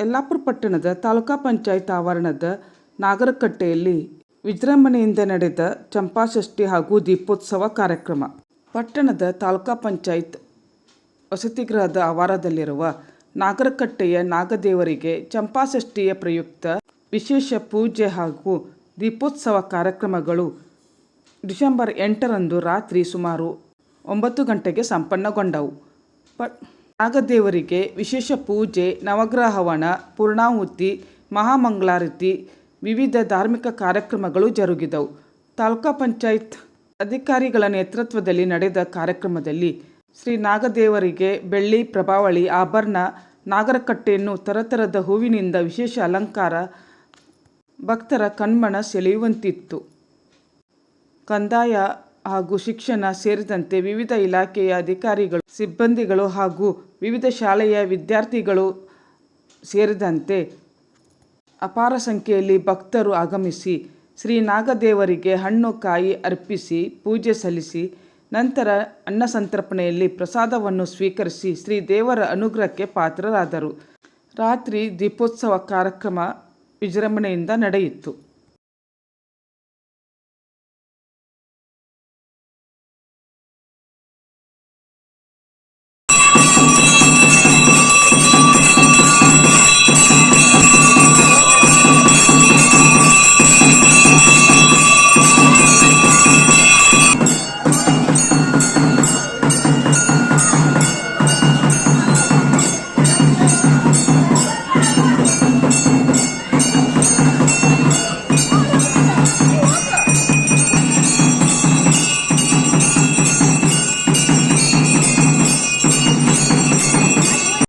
ಯಲ್ಲಾಪುರ ಪಟ್ಟಣದ ತಾಲೂಕಾ ಪಂಚಾಯತ್ ಆವರಣದ ನಾಗರಕಟ್ಟೆಯಲ್ಲಿ ವಿಜೃಂಭಣೆಯಿಂದ ನಡೆದ ಚಂಪಾಷಷ್ಠಿ ಹಾಗೂ ದೀಪೋತ್ಸವ ಕಾರ್ಯಕ್ರಮ. ಪಟ್ಟಣದ ತಾಲೂಕಾ ಪಂಚಾಯತ್ ವಸತಿಗೃಹದ ಆವಾರದಲ್ಲಿರುವ ನಾಗರಕಟ್ಟೆಯ ನಾಗದೇವರಿಗೆ ಚಂಪಾಷಷ್ಠಿಯ ಪ್ರಯುಕ್ತ ವಿಶೇಷ ಪೂಜೆ ಹಾಗೂ ದೀಪೋತ್ಸವ ಕಾರ್ಯಕ್ರಮಗಳು ಡಿಸೆಂಬರ್ ಎಂಟರಂದು ರಾತ್ರಿ ಸುಮಾರು ಒಂಬತ್ತು ಗಂಟೆಗೆ ಸಂಪನ್ನಗೊಂಡವು. ಪ ನಾಗದೇವರಿಗೆ ವಿಶೇಷ ಪೂಜೆ ನವಗ್ರಹ ಹವನ ಪೂರ್ಣಾಹುತಿ, ಮಹಾಮಂಗಳಾರತಿ, ವಿವಿಧ ಧಾರ್ಮಿಕ ಕಾರ್ಯಕ್ರಮಗಳು ಜರುಗಿದವು. ತಾಲೂಕಾ ಪಂಚಾಯತ್ ಅಧಿಕಾರಿಗಳ ನೇತೃತ್ವದಲ್ಲಿ ನಡೆದ ಕಾರ್ಯಕ್ರಮದಲ್ಲಿ ಶ್ರೀ ನಾಗದೇವರಿಗೆ ಬೆಳ್ಳಿ, ಪ್ರಭಾವಳಿ, ಆಭರಣ, ನಾಗರಕಟ್ಟೆಯನ್ನು ತರತರದ ಹೂವಿನಿಂದ ವಿಶೇಷ ಅಲಂಕಾರ, ಭಕ್ತರ ಕಣ್ಮನ ಸೆಳೆಯುವಂತಿತ್ತು. ಕಂದಾಯ ಹಾಗೂ ಶಿಕ್ಷಣ ಸೇರಿದಂತೆ ವಿವಿಧ ಇಲಾಖೆಯ ಅಧಿಕಾರಿಗಳು, ಸಿಬ್ಬಂದಿಗಳು ಹಾಗೂ ವಿವಿಧ ಶಾಲೆಯ ವಿದ್ಯಾರ್ಥಿಗಳು ಸೇರಿದಂತೆ ಅಪಾರ ಸಂಖ್ಯೆಯಲ್ಲಿ ಭಕ್ತರು ಆಗಮಿಸಿ ಶ್ರೀ ನಾಗದೇವರಿಗೆ ಹಣ್ಣು ಕಾಯಿ ಅರ್ಪಿಸಿ, ಪೂಜೆ ಸಲ್ಲಿಸಿ, ನಂತರ ಅನ್ನ ಸಂತರ್ಪಣೆಯಲ್ಲಿ ಪ್ರಸಾದವನ್ನು ಸ್ವೀಕರಿಸಿ ಶ್ರೀ ದೇವರ ಅನುಗ್ರಹಕ್ಕೆ ಪಾತ್ರರಾದರು. ರಾತ್ರಿ ದೀಪೋತ್ಸವ ಕಾರ್ಯಕ್ರಮ ವಿಜೃಂಭಣೆಯಿಂದ ನಡೆಯಿತು.